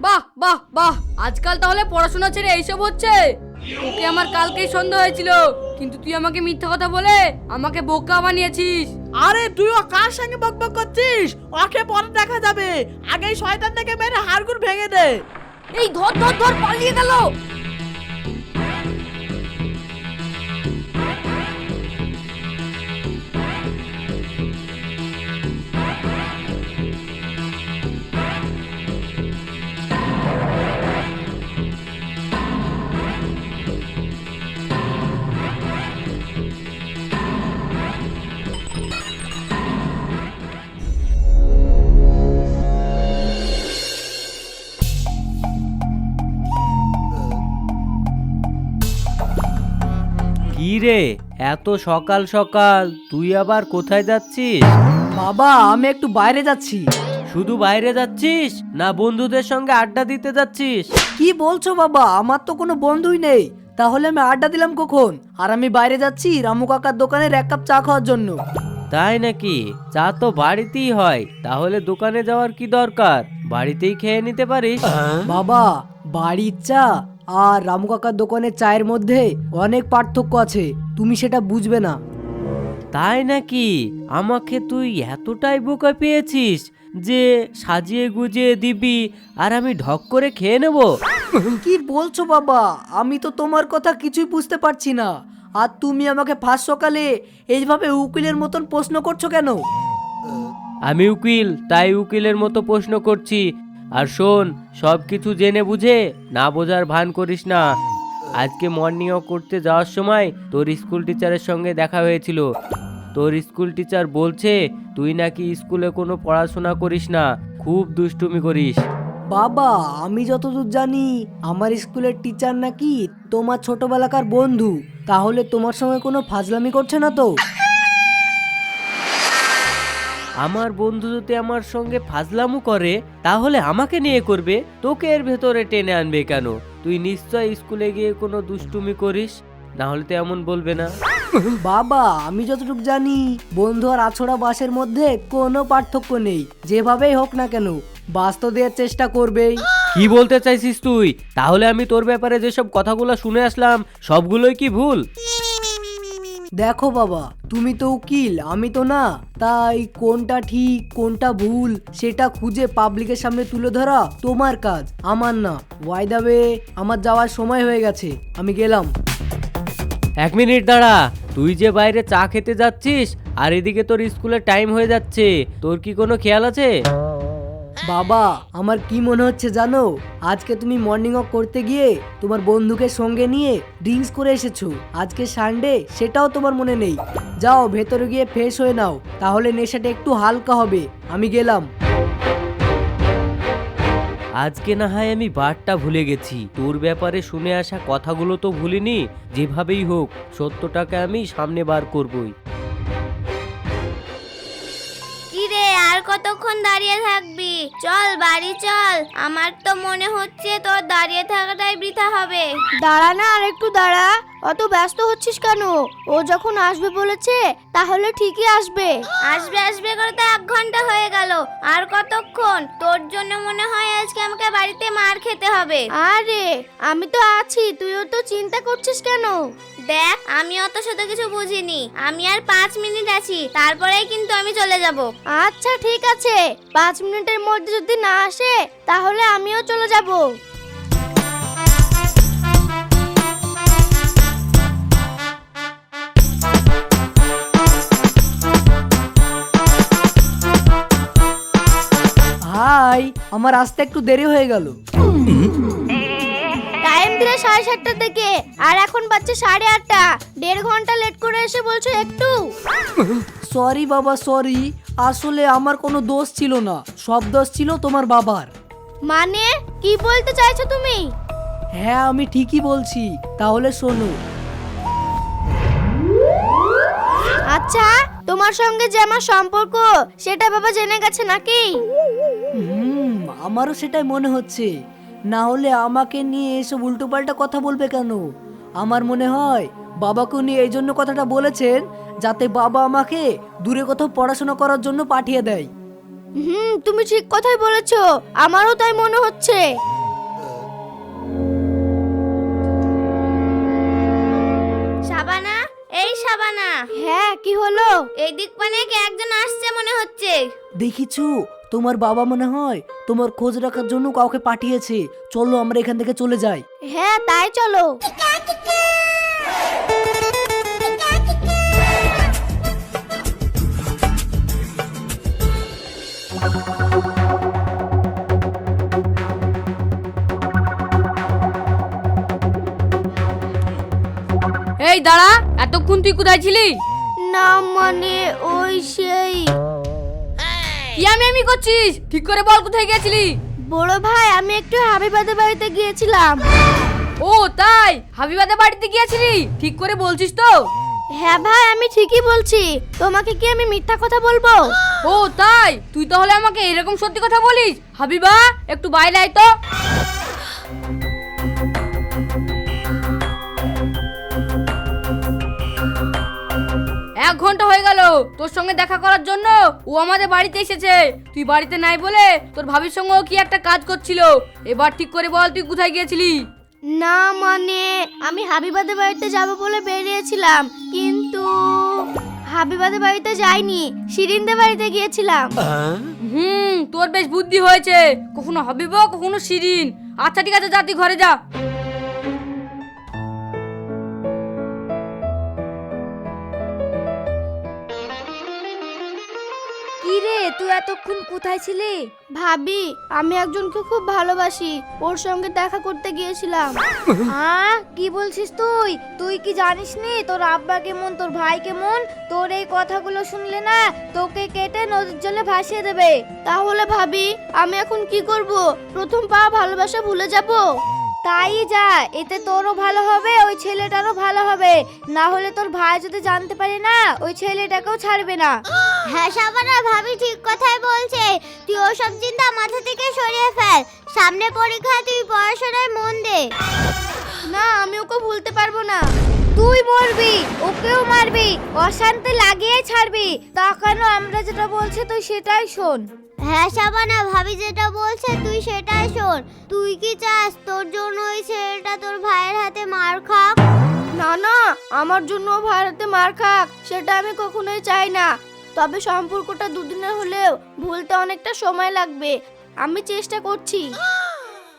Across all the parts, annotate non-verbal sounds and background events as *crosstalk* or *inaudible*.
বাহ বাহ বাহ। আজকাল তাহলে পড়াশোনা ছেড়ে এইসব হচ্ছে? ওকে আমার কালকেই সন্দেহ হয়েছিল। কিন্তু তুই আমাকে মিথ্যা কথা বলে আমাকে বোকা বানিয়েছিস। আরে তুইও কার সঙ্গে বক বক করছিস? ওকে পরে দেখা যাবে। আগে শয়তান থেকে মেরে হাড়গুড় ভেঙে দে। এই ধর ধর ধর পালিয়ে গেল। কি রে? এত সকাল সকাল তুই আবার কোথায় যাচ্ছিস? বাবা আমি একটু বাইরে যাচ্ছি। শুধু বাইরে যাচ্ছিস? না বন্ধুদের সঙ্গে আড্ডা দিতে যাচ্ছিস? কি বলছো বাবা? আমার তো কোনো বন্ধুই নেই। তাহলে আমি আড্ডা দিলাম কখন? আর আমি বাইরে যাচ্ছি রামু কাকার দোকানের এক কাপ চা খাওয়ার জন্য। তাই নাকি? চা তো বাড়িতেই হয়। তাহলে দোকানে যাওয়ার কি দরকার? বাড়িতেই খেয়ে নিতে পারিস? বাবা বাড়ির চা আর রামু কাকার দোকানের চায়ের মধ্যে অনেক পার্থক্য আছে। তুমি সেটা বুঝবে না। তাই নাকি? আমাকে তুই এতটাই বোকা পেয়েছিস যে সাজিয়ে গুজিয়ে দিবি আর আমি ঢক করে খেয়ে নেব? কি বলছো বাবা? আমি তো তোমার কথা কিছুই বুঝতে পারছি না। আর তুমি আমাকে ফার্স্ট সকালে এইভাবে উকিলের মতন প্রশ্ন করছ কেন? আমি উকিল তাই উকিলের মতো প্রশ্ন করছি। আর শোন, সব কিছু জেনে বুঝে না বোঝার ভান করিস না। আজকে মর্নিং ওয়াক করতে যাওয়ার সময় তোর স্কুল টিচারের সঙ্গে দেখা হয়েছিল। তোর স্কুল টিচার বলছে, তুই নাকি স্কুলে কোনো পড়াশোনা করিস না, খুব দুষ্টুমি করিস। বাবা, আমি যতদূর জানি, আমার স্কুলের টিচার নাকি তোমার ছোটবেলাকার বন্ধু। তাহলে তোমার সঙ্গে কোনো ফাজলামি করছে না তো? আমার বন্ধু যদি আমার সঙ্গে ফাজলামু করে তাহলে আমাকে নিয়ে করবে? তোকে এর ভেতরে টেনে আনবে কেন? তুই নিশ্চয় স্কুলে গিয়ে কোনো দুষ্টুমি করিস? না হলে তো এমন বলবে না। বাবা আমি যতটুকু জানি বন্ধু আর আছড়া বাসের মধ্যে কোনো পার্থক্য নেই। যেভাবেই হোক না কেন বাস তো দেওয়ার চেষ্টা করবেই। কি বলতে চাইছিস তুই? তাহলে আমি তোর ব্যাপারে যেসব কথাগুলো শুনে আসলাম সবগুলোই কি ভুল? দেখো বাবা, তুমি তো উকিল, আমি তো না। তাই কোনটা ঠিক, কোনটা ভুল, সেটা খুঁজে পাবলিকের সামনে তুলে ধরা তোমার কাজ, আমার না। ওয়াই দাবে আমার যাওয়ার সময় হয়ে গেছে, আমি গেলাম। এক মিনিট দাঁড়া, তুই যে বাইরে চা খেতে যাচ্ছিস, আর এদিকে তোর স্কুলের টাইম হয়ে যাচ্ছে, তোর কি কোনো খেয়াল আছে? বাবা, আমার কি মনে হচ্ছে জানো? আজকে তুমি মর্নিং ওয়াক করতে গিয়ে তোমার বন্ধুকে সঙ্গে নিয়ে ড্রিঙ্কস করে এসেছ। আজকে সানডে সেটাও তোমার মনে নেই। যাও, ভেতরে গিয়ে ফ্রেশ হয়ে নাও। তাহলে নেশাটা একটু হালকা হবে। আমি গেলাম। আজকে না হয় আমি বারটা ভুলে গেছি। তোর ব্যাপারে শুনে আসা কথাগুলো তো ভুলিনি? যেভাবেই হোক সত্যটাকে আমি সামনে বার করবই। কতক্ষণ দাঁড়িয়ে থাকবি? চল, বাড়ি চল। আমার তো মনে হচ্ছে তোর দাঁড়িয়ে থাকাটাই বৃথা হবে। দাঁড়া না, আর একটু দাঁড়া। অত ব্যস্ত হচ্ছিস কেন? ও যখন আসবে বলেছে তাহলে ঠিকই আসবে। আসবে আসবে করে তো এক ঘণ্টা হয়ে গেল। আর কতক্ষণ? তোর জন্য মনে হয় আজকে আমাকে বাড়িতে মার খেতে হবে। আরে আমি তো আছি তুইও তো চিন্তা করছিস কেন? দেখ আমি অত শত কিছু বুঝিনি। আমি আর পাঁচ মিনিট আছি তারপরেই কিন্তু আমি চলে যাব। আচ্ছা ঠিক আছে। পাঁচ মিনিটের মধ্যে যদি না আসে তাহলে আমিও চলে যাব। হাই আমার আসতে একটু দেরি হয়ে গেল। টাইম দিলে সাড়ে সাতটার দিকে আর এখন বাচ্চা সাড়ে আটটা। দেড় ঘণ্টা লেট করে এসে বলছো একটু? সরি বাবা সরি আসলে আমার কোনো দোষ ছিল না। সব দোষ ছিল তোমার বাবার। মানে? কি বলতে চাইছো তুমি? হ্যাঁ আমি ঠিকই বলছি। তাহলে শোনো। আচ্ছা তোমার সঙ্গে যে আমার সম্পর্ক সেটা বাবা জেনে গেছে নাকি? আমারও সেটাই মনে হচ্ছে। না হলে আমাকে নিয়ে এসব উল্টোপাল্টা কথা বলবে কেন? আমার মনে হয় বাবাকে নিয়ে এই জন্য কথাটা বলেছেন, যাতে বাবা আমাকে দূরে কোথাও পড়াশোনা করার জন্য পাঠিয়ে দেয়। হুম, তুমি ঠিক কথাই বলেছ। আমারও তাই মনে হচ্ছে। সাবানা হ্যাঁ কি হলো? এই দিক পানে কে একজন আসছে মনে হচ্ছে? দেখিছো? তোমার বাবা মনে হয় তোমার খোঁজ রাখার জন্য কাউকে পাঠিয়েছে। চলো আমরা এখান থেকে চলে যাই। হ্যাঁ তাই চলো। এই দাঁড়া এতক্ষণ তুই কোথায় ছিলি? না মানে ওই সেই। কি আমি আমি করছিস? ঠিক করে বল কোথায় গেছিলি বড় ভাই আমি একটু হাবিবাদের বাড়িতে গিয়েছিলাম। ও তাই? হাবিবাদের বাড়িতে গিয়েছিলি? ঠিক করে বলছিস তো? হ্যাঁ ভাই আমি ঠিকই বলছি। তোমাকে কি আমি মিথ্যা কথা বলব? ও তাই? তুই তাহলে আমাকে এরকম সত্যি কথা বলিস? হাবিবা একটু বাইরে আয় তো। এক ঘণ্টা হয়ে গেল। তোর সঙ্গে দেখা করার জন্য ও আমাদের বাড়িতে এসেছে। তুই বাড়িতে নাই বলে তোর ভাবির সঙ্গেও কি একটা কাজ করছিল? এবার ঠিক করে বল তুই কোথায় গিয়েছিলি? না মানে আমি হাবিবাদের বাড়িতে যাব বলে বেরিয়েছিলাম কিন্তু হাবিবাদের বাড়িতে যাইনি শিরিনদের বাড়িতে গিয়েছিলাম। হুম তোর বেশ বুদ্ধি হয়েছে। কখনো হাবিবা কখনো শিরিন। আচ্ছা ঠিক আছে যা তুই ঘরে যা। এতক্ষণ কোথায় ছিলি? ভাবি আমি একজনকে খুব ভালোবাসি। ওর সঙ্গে দেখা করতে গিয়েছিলাম। *laughs* হ্যাঁ কি বলছিস তুই? তুই কি জানিস নি তোর আব্বা কেমন তোর ভাই কেমন? তোর এই কথাগুলো শুনলে না তোকে কেটে নদীর জলে ভাসিয়ে দেবে। তাহলে ভাবি আমি এখন কি করব? প্রথম পা ভালোবাসা ভুলে যাব? তাই যা এতে তোরও ভালো হবে ওই ছেলেটারও ভালো হবে। না হলে তোর ভাই যদি জানতে পারে না ওই ছেলেটাকেও ছাড়বে না। হ্যাঁ সাবানা ভাবি ঠিক কথাই বলছে। তুই ওসব চিন্তা মাথা থেকে সরিয়ে ফেল। সামনে পরীক্ষা তুই পড়াশোনায় মন দে। না আমি ওকে ভুলতে পারব না। তুই মরবি ওকেও মারবি অশান্তি লাগিয়ে ছাড়বি। তা কেন আমরা যেটা বলছি তুই সেটাই শোন। হ্যাঁ সাবানা ভাবি যেটা বলছে তুই সেটাই শোন। তুই কি চাস তোর জন্য ওই ছেলেটা তোর ভাইয়ের হাতে মার খাক? না না আমার জন্য ও ভারতে মার খাক সেটা আমি কখনোই চাই না। তবে সম্পর্কটা দুদিনের হলেও ভুলতে অনেকটা সময় লাগবে আমি চেষ্টা করছি।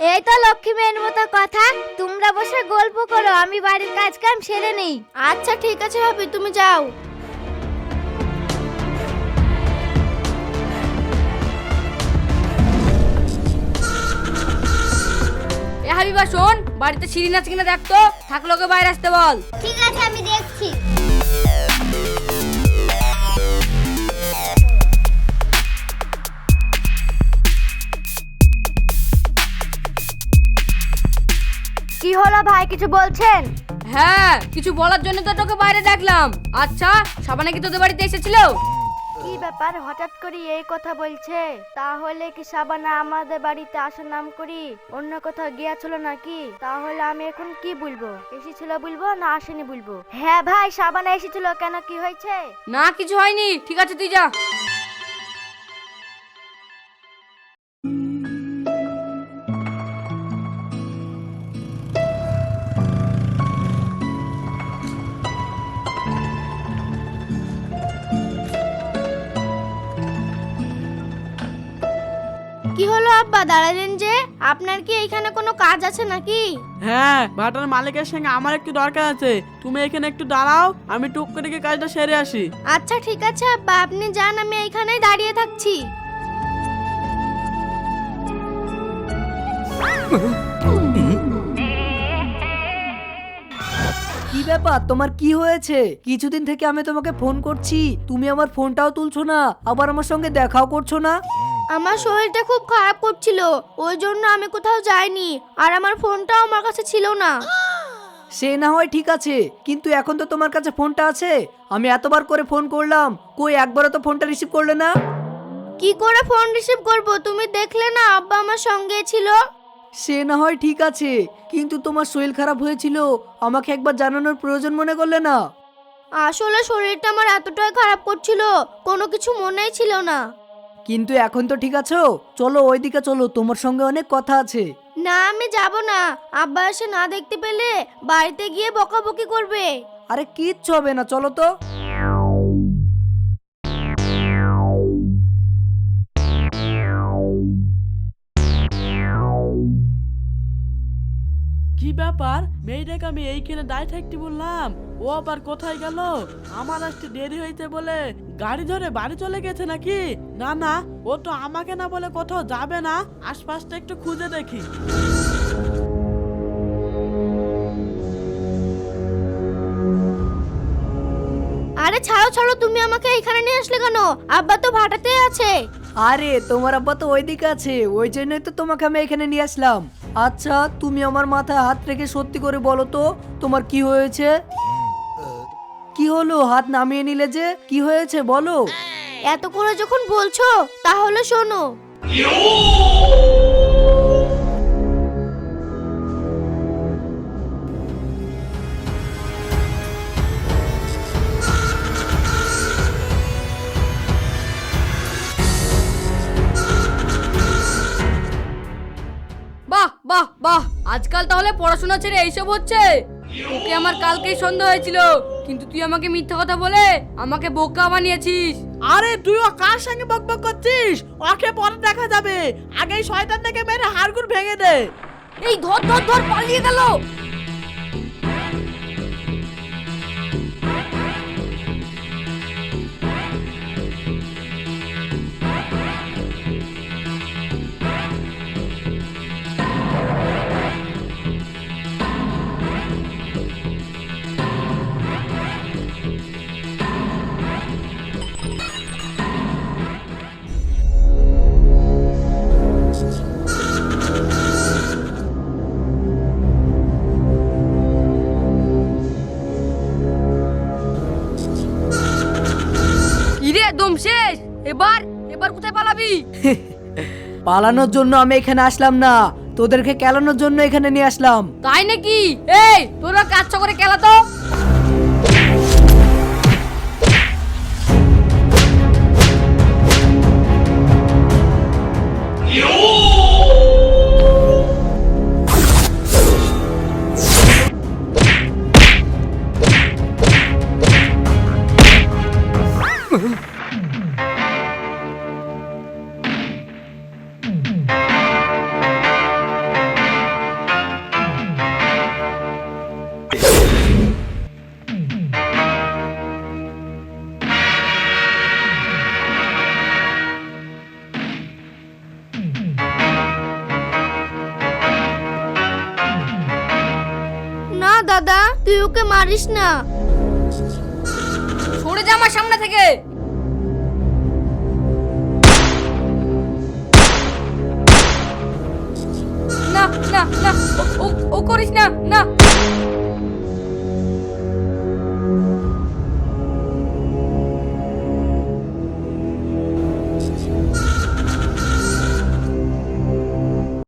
এই তো লক্ষ্মী মেয়ের মতো কথা। তোমরা বসে গল্প করো আমি বাড়ির কাজ কাম সেরে নেই। আচ্ছা ঠিক আছে ভাবি তুমি যাও। হাবিবা শোন বাড়িতে সিঁড়ি আছে কিনা দেখ তো। থাকলে ওকে বাইরে আসতে বল। ঠিক আছে আমি দেখছি। হলো ভাই কিছু বলছেন? হ্যাঁ কিছু বলার জন্য তো তোকে বাইরে ডাকলাম। আচ্ছা সাবানা কি তোদের বাড়িতে এসেছিল? কি ব্যাপার হঠাৎ করে এই কথা বলছে? তাহলে কি সাবানা আমাদের বাড়িতে আসার নাম করি? অন্য কোথাও গিয়েছিল নাকি? তাহলে আমি এখন কি বলব? এসেছিল বলব না আসেনি বলব? হ্যাঁ ভাই সাবানা এসেছিল কেন কি হয়েছে? না কিছু হয়নি। ঠিক আছে তুই যা। হলো আব্বা দাঁড়ালেন যে আপনার কি এখানে কোনো কাজ আছে নাকি? হ্যাঁ ভাটার মালিকের সঙ্গে আমার একটু দরকার আছে। তুমি এখানে একটু দাঁড়াও আমি টুক করে গিয়ে কাজটা সেরে আসি। আচ্ছা ঠিক আছে আব্বা আপনি যান আমি এখানেই দাঁড়িয়ে থাকছি। কি ব্যাপার তোমার কি হয়েছে? কিছুদিন থেকে আমি তোমাকে ফোন করছি তুমি আমার ফোনটাও তুলছো না আবার আমার সঙ্গে দেখাও করছ না? আমার শরীরটা খুব খারাপ করছিল ওই জন্য আমি কোথাও যাইনি আর আমার ফোনটাও আমার কাছে ছিল না। সে না হয় ঠিক আছে কিন্তু এখন তো তোমার কাছে ফোনটা আছে। আমি এতবার করে ফোন করলাম কই একবারও তো ফোনটা রিসিভ করলে না? কি করে ফোন রিসিভ করব? তুমি দেখলে না আব্বা আমার সঙ্গে ছিল? সে না হয় ঠিক আছে কিন্তু তোমার শরীর খারাপ হয়েছিল আমাকে একবার জানানোর প্রয়োজন মনে করলে না? আসলে শরীরটা আমার এতটাই খারাপ করছিল কোনো কিছু মনেই ছিল না। কিন্তু এখন তো ঠিক আছো? চলো ওইদিকে চলো তোমার সঙ্গে অনেক কথা আছে। না আমি যাব না। আব্বা এসে না দেখতে পেলে বাড়িতে গিয়ে বকাবকি করবে। আরে কিচ্ছু হবে না চলো তো। ব্যাপার? মেয়েটাকে আমি এইখানে দায় থাকতে বললাম। ও আবার কোথায় গেল? আমার আসতে দেরি হয়েছে বলে গাড়ি ধরে বাড়ি চলে গেছে নাকি? না না ও তো আমাকে না বলে কোথাও যাবে না। আশপাশটা একটু খুঁজে দেখি। আরে ছাড়ো ছাড়ো তুমি আমাকে এখানে নিয়ে আসলে কেন? আব্বা তো ভাটাতে আছে। আরে তোমার আব্বা তো ওইদিকে আছে ওই জন্যই তো তোমাকে আমি এখানে নিয়ে আসলাম। আচ্ছা তুমি আমার মাথায় হাত রেখে সত্যি করে বলো তো তোমার কি হয়েছে? কি হলো? হাত নামিয়ে নিলে যে কি হয়েছে বলো? এত করে যখন বলছো তাহলে শোনো। আজকাল তাহলে পড়াশোনা ছেড়ে এইসব হচ্ছে? ওকে আমার কালকেই সন্দেহ হয়েছিল কিন্তু তুই আমাকে মিথ্যা কথা বলে আমাকে বোকা বানিয়েছিস। আরে তুই ও কার সঙ্গে বকবক করছিস? ওকে পরে দেখা যাবে। আগেই শয়তানটাকে মেরে হাড়গুড় ভেঙে দে। এই ধর ধর ধর পালিয়ে গেল। পালানোর জন্য আমি এখানে আসলাম না। তোদেরকে কেলানোর জন্য এখানে নিয়ে আসলাম। তাই নাকি? এই তোরা কাজ করে কেলা তো। তুই ওকে মারিস না। সরে যা আমার সামনে থেকে। না না না, ও- ও করিস না না।